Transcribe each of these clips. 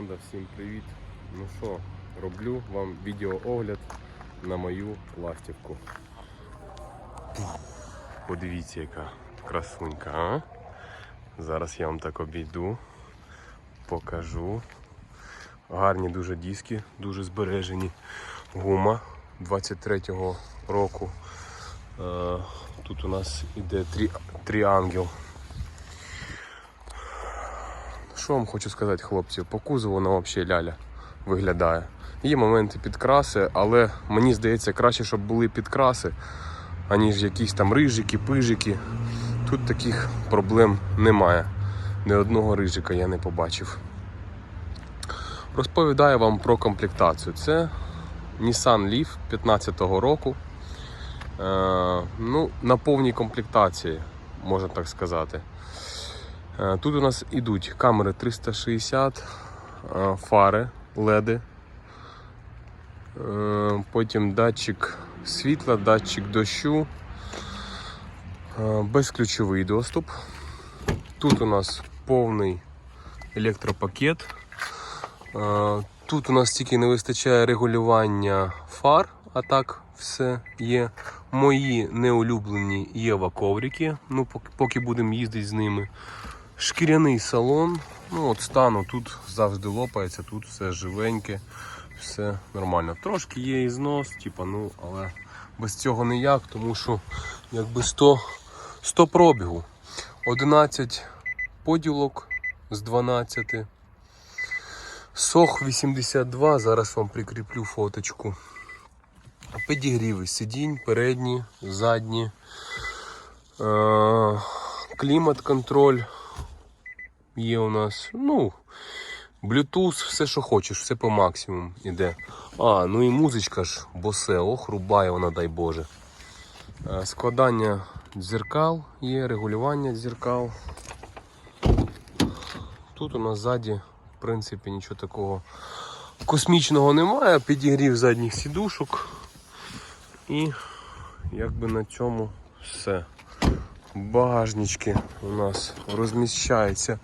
команда, всім привіт. Ну що, роблю вам відеоогляд на мою ластівку. Подивіться, яка красунька, а? Зараз я вам так обійду, покажу. Гарні дуже диски, дуже збережені. Гума 23-го року. Е, Тут у нас іде трі... тріангел. Що вам хочу сказати, хлопці? По кузову вона взагалі ляля виглядає. Є моменти підкраси, але мені здається краще, щоб були підкраси, аніж якісь там рижики, пижики. Тут таких проблем немає. Ні одного рижика я не побачив. Розповідаю вам про комплектацію. Це Nissan Leaf 15-го року. Е, ну, на повній комплектації, можна так сказати. Е, Тут у нас ідуть камери 360, е, фари, леди, е, потім датчик світла, датчик дощу, безключовий доступ. Тут у нас повний електропакет. Тут у нас тільки не вистачає регулювання фар, а так все є. Мої неулюблені Єва коврики, ну поки будемо їздити з ними. Шкіряний салон. Ну от стану тут завжди лопається, тут все живеньке, все нормально. Трошки є і знос, типа, ну, але без цього ніяк, тому що якби 100, 100 пробігу. 11 поділок з 12. Сох 82, зараз вам прикріплю фоточку. Підігріви сидінь, передні, задні. Е, клімат контроль є у нас. Ну, Bluetooth, все, що хочеш, все по максимуму іде. А, ну і музичка ж, босе, ох, рубає вона, дай Боже. Е, Складання дзеркал є, регулювання дзеркал. Тут у нас ззаді, в принципі, нічого такого космічного немає. Підігрів задніх сідушок. І якби на цьому все. Багажнички у нас розміщається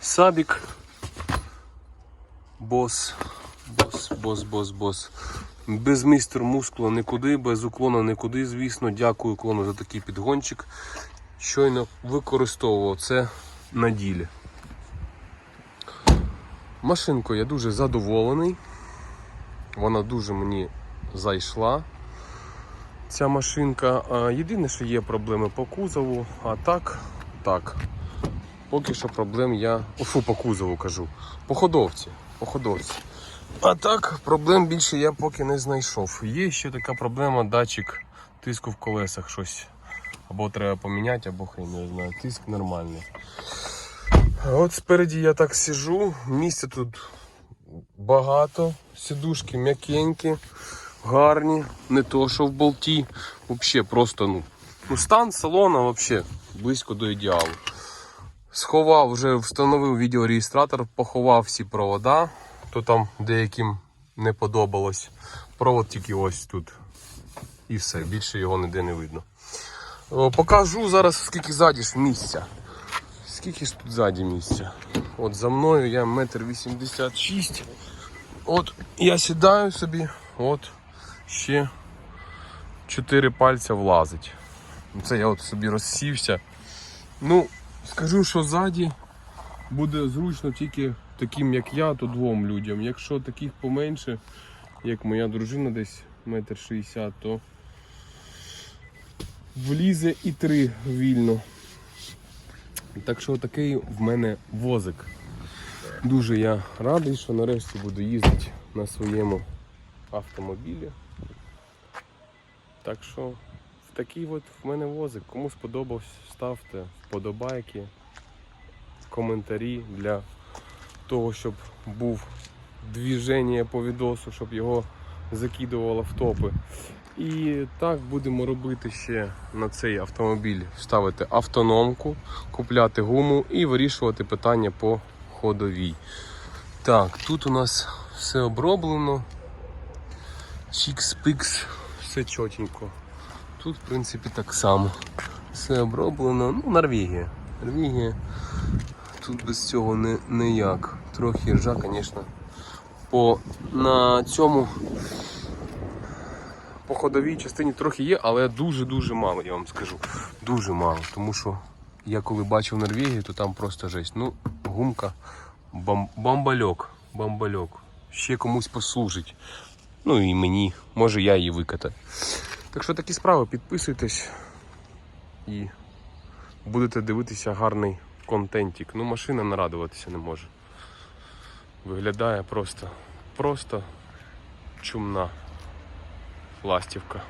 сабік. Бос, бос, бос, бос, бос. Без містер мускула нікуди, без уклона нікуди, звісно. Дякую уклону за такий підгончик. Щойно використовував це на ділі. Машинкою я дуже задоволений. Вона дуже мені зайшла. Ця машинка. Єдине, що є проблеми по кузову, а так, так. Поки що проблем я. Фу, по кузову кажу. По ходовці. А так, проблем більше я поки не знайшов. Є ще така проблема, датчик тиску в колесах щось. Або треба поміняти, або хай не знаю. Тиск нормальний. От спереді я так сижу, місця тут багато, сідушки м'якенькі, гарні, не то що в болті. Взагалі просто ну, ну стан салона взагалі близько до ідеалу. Сховав, вже встановив відеореєстратор, поховав всі провода, то там деяким не подобалось. Провод тільки ось тут. І все, більше його ніде не видно. Покажу зараз, скільки ззаді ж місця. Скільки ж тут ззаді місця? От за мною я метр вісімдесят шість. От я сідаю собі, от ще чотири пальця влазить. Це я от собі розсівся. Ну, скажу, що ззаді буде зручно тільки таким, як я, то двом людям. Якщо таких поменше, як моя дружина десь метр шістдесят, то влізе і три вільно. Так що такий в мене возик. Дуже я радий, що нарешті буду їздити на своєму автомобілі. Так що в такий от в мене возик. Кому сподобався, ставте вподобайки, коментарі для того, щоб був двіження по відосу, щоб його закидувало в топи. І так будемо робити ще на цей автомобіль. Ставити автономку, купляти гуму і вирішувати питання по ходовій. Так, тут у нас все оброблено. Чікс-пикс, все чотенько. Тут, в принципі, так само. Все оброблено. Ну, Норвегія. Норвегія. тут без цього не, ніяк. Трохи ржа, звісно. По на цьому по ходовій частині трохи є, але дуже-дуже мало, я вам скажу. Дуже мало. Тому що я коли бачив Норвегію, то там просто жесть. Ну, гумка бам, бамбальок. Бамбальок. Ще комусь послужить. Ну і мені. Може я її викатаю. Так що такі справи, підписуйтесь і будете дивитися гарний контентик. Ну, машина нарадуватися не може. Виглядає просто, просто чумна ластівка.